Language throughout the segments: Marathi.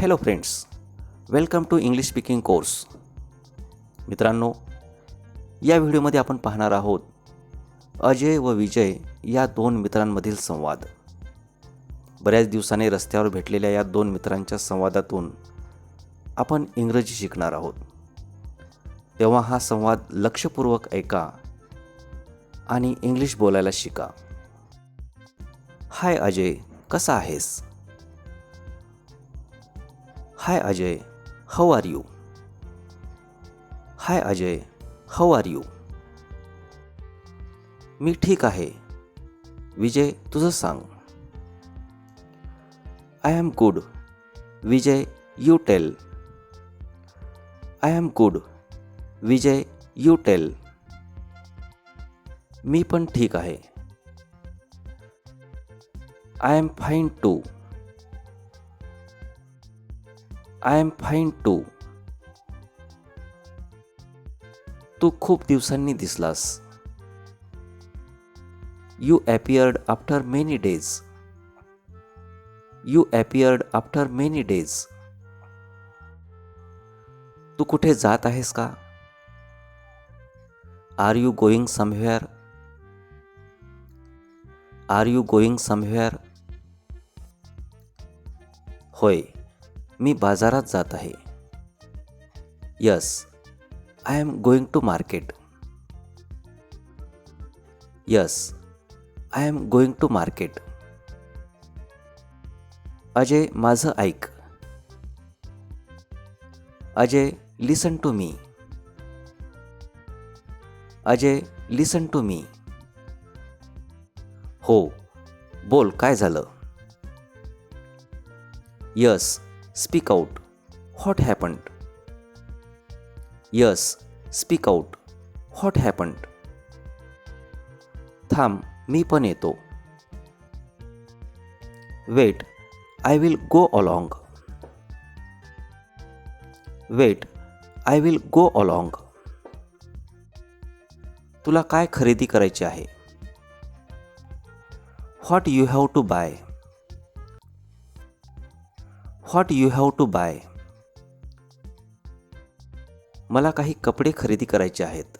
Hello friends welcome to English speaking course मित्रांनो या व्हिडिओमध्ये आपण पाहणार आहोत अजय व विजय या दोन मित्रांमधील संवाद. बऱ्याच दिवसाने रस्त्यावर भेटलेल्या या दोन मित्रांच्या संवादातून आपण इंग्रजी शिकणार आहोत. तेव्हा हा संवाद लक्षपूर्वक ऐका आणि इंग्लिश बोलायला शिका. हाय अजय कसा आहेस? Hi Ajay how are you hi Ajay how are you मी ठीक आहे. विजय तुझं सांग. I am good Vijay you tell I am good Vijay you tell मी पण ठीक आहे. I am fine too I am fine too तू खूप दिवसांनी दिसलास. You appeared after many days you appeared after many days तू कुठे जात आहेस का? Are you going somewhere are you going somewhere होय. मी बाजारात जात आहे. Yes I am going to market. Yes I am going to market. Ajay माझं ऐक. Ajay listen to me. Ajay listen to me. हो बोल काय झालं? Yes speak out. What happened yes speak out. What happened थांब मी पण येतो. Wait I will go along wait I will go along तुला काय खरेदी करायची आहे? What you have to buy what you have to buy मला काही कपडे खरेदी करायचे आहेत.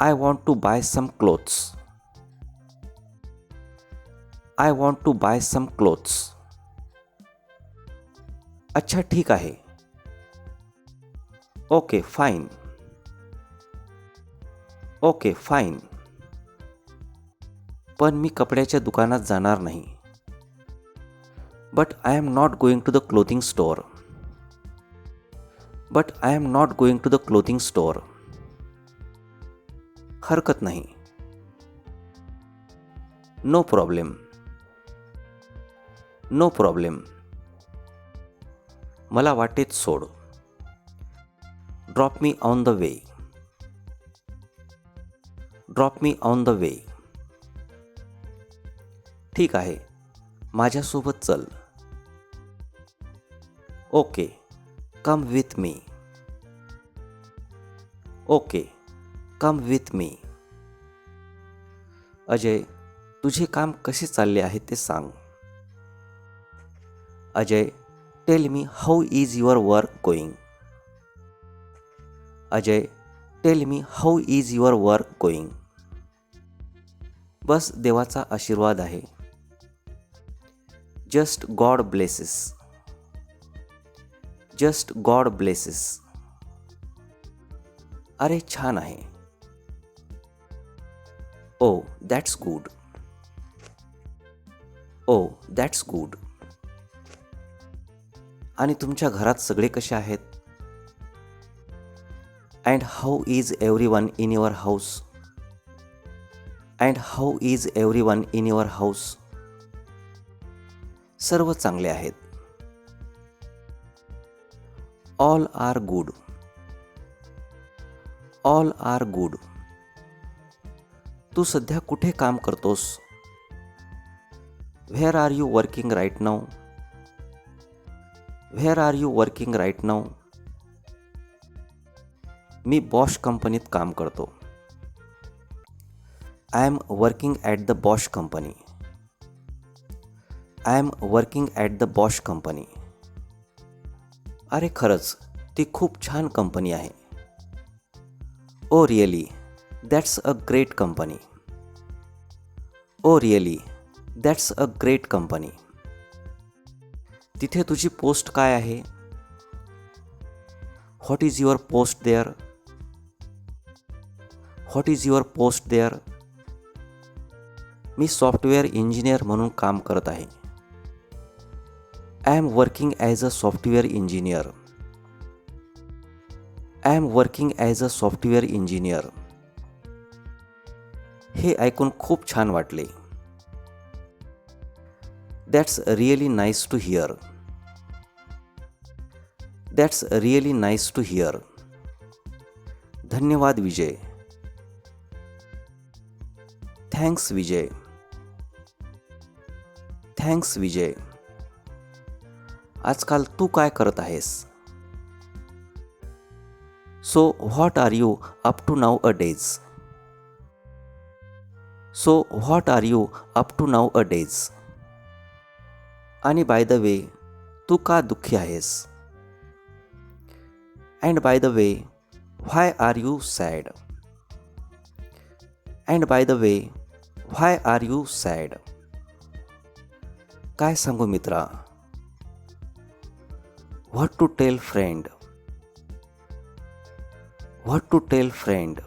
I want to buy some clothes I want to buy some clothes अच्छा ठीक आहे. ओके फाईन ओके फाईन पण मी कपड्याच्या दुकानात जाणार नाही. But I am not going to the clothing store. But I am not going to the clothing store हरकत नाही। नो प्रॉब्लेम नो प्रॉब्लेम मला वाटेत सोड. Drop me on the way drop me on the way ठीक आहे. माझ्यासोबत चल. Okay come with me okay come with me Ajay तुझे काम कसे चालले आहे ते सांग. Ajay tell me how is your work going Ajay tell me how is your work going बस देवाचा आशीर्वाद आहे. Just God blesses just God blesses. अरे छान आहे. Oh that's good oh that's good आणि तुमच्या घरात सगळे कसे आहेत? And how is every one in your house and how is every one in your house सर्व चांगले आहेत. All are good all are good तू सध्या कुठे काम करतोस? Where are you working right now where are you working right now me Bosch कंपनीत काम करतो. I am working at the Bosch company I am working at the Bosch company अरे खरंच ती खूप छान कंपनी आहे. ओ really that's a great company oh really that's a great company तिथे तुझी पोस्ट काय आहे? What is your post there what is your post there me software engineer म्हणून काम करत आहे. I am working as a software engineer I am working as a software engineer हे ऐकून खूप छान वाटले. That's really nice to hear that's really nice to hear धन्यवाद विजय. थँक्स विजय. थँक्स विजय. आजकाल तू काय करत आहेस? So what are you up to nowadays so what are you up to nowadays आणि बाय द वे तू का दुःखी आहेस? And by the way why are you sad and by the way why are you sad काय सांगू मित्रा? What to tell friend what to tell friend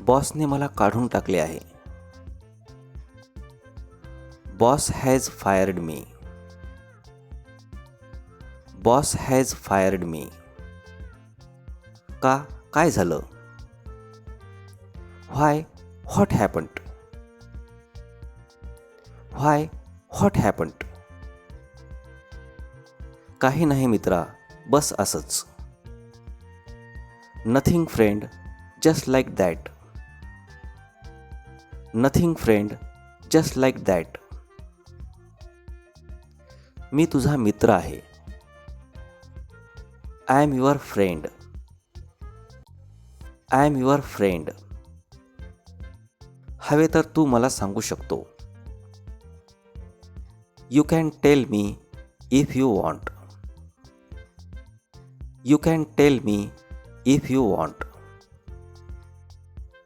बॉसने मला काढून टाकले आहे. Boss has fired me boss has fired me का? काय झालं? व्हाय व्हॉट हॅपंट व्हाय व्हॉट हॅपंट काही नाही मित्रा, बस असंच. Nothing friend just like that nothing friend just like that मी तुझा मित्र आहे. I am your friend I am your friend हवे तर तू मला सांगू शकतो. You can tell me if you want you can tell me if you want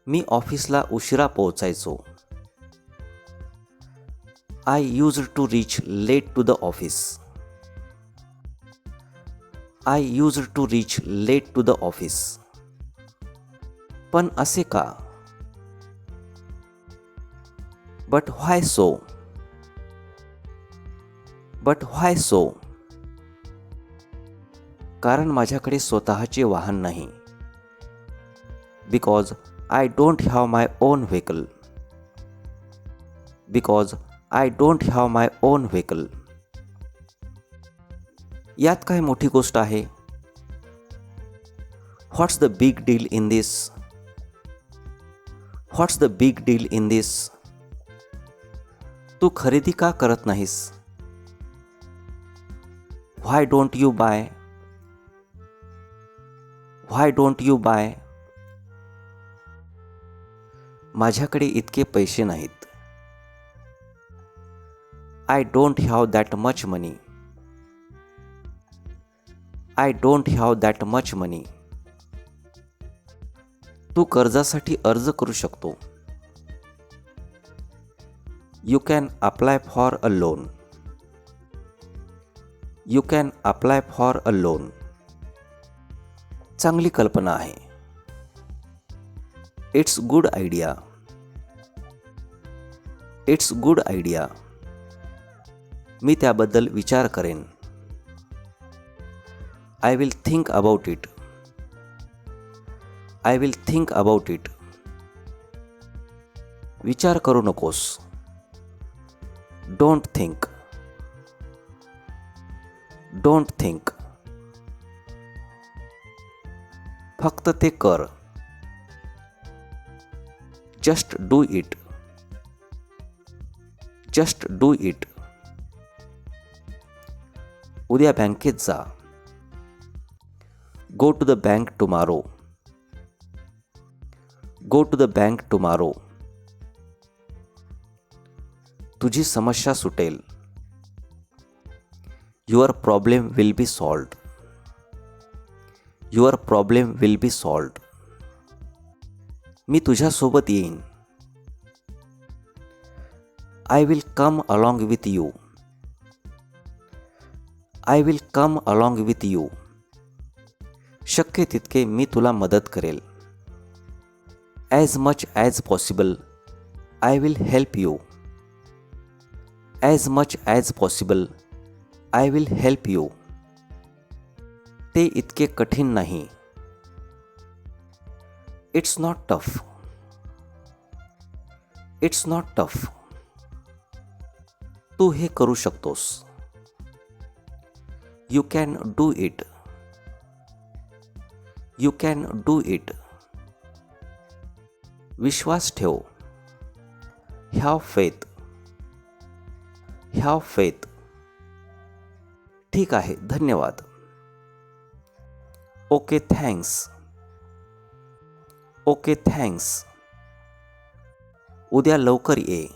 मी ऑफिसला उशिरा पोहोचायचो. I use to reach late to the office I use to reach late to the office पण असे का? But why so but why so कारण माझ्याकडे स्वतःचे वाहन नाही. Because I don't have my own vehicle because I don't have my own vehicle यात काय मोठी गोष्ट आहे? What's the big deal in this what's the big deal in this तू खरेदी का करत नाहीस? Why don't you buy why don't you buy माझ्याकडे इतके पैसे नाहीत. I don't have that much money I don't have that much money तू कर्जासाठी अर्ज करू शकतो. You can apply for a loan you can apply for a loan चांगली कल्पना आहे. It's good idea it's good idea मी त्याबद्दल विचार करेन. I will think about it I will think about it विचार करू नकोस. डोंट थिंक डोंट थिंक फक्त ते कर. Just do it just do it उद्या बँकेत जा. Go to the bank tomorrow go to the bank tomorrow तुझी समस्या सुटेल. Your problem will be sold your problem will be sold मी तुझ्यासोबत येईन. I will come along with you I will come along with you शक्य तितके मी तुला मदत करेल. As much as possible I will help you as much as possible I will help you ते इतके कठीण नाही. It's not tough it's not tough तू हे करू शकतोस. You can do it you can do it विश्वास ठेव. ह्याव फेथ ह्याव फेथ ठीक आहे, धन्यवाद. Okay thanks. Okay thanks. उद्या लवकर ये.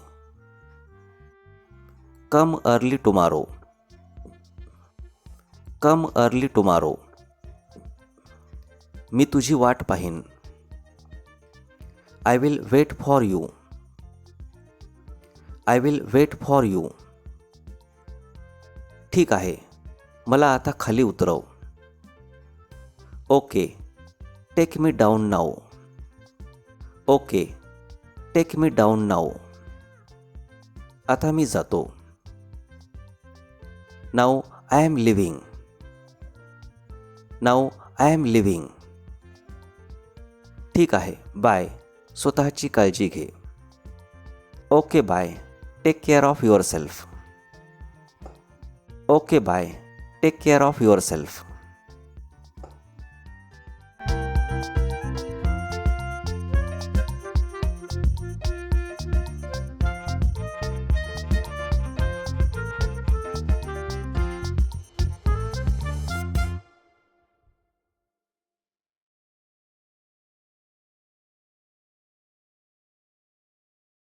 Come early tomorrow. Come early tomorrow. मी तुझी वाट पाहीन. I will wait for you I will wait for you ठीक आहे. मला आता खाली उतरव. Okay take me down now okay take me down now आता मी जातो. Now I am leaving now I am leaving ठीक आहे बाय स्वतःची काळजी घे. Okay bye take care of yourself okay bye take care of yourself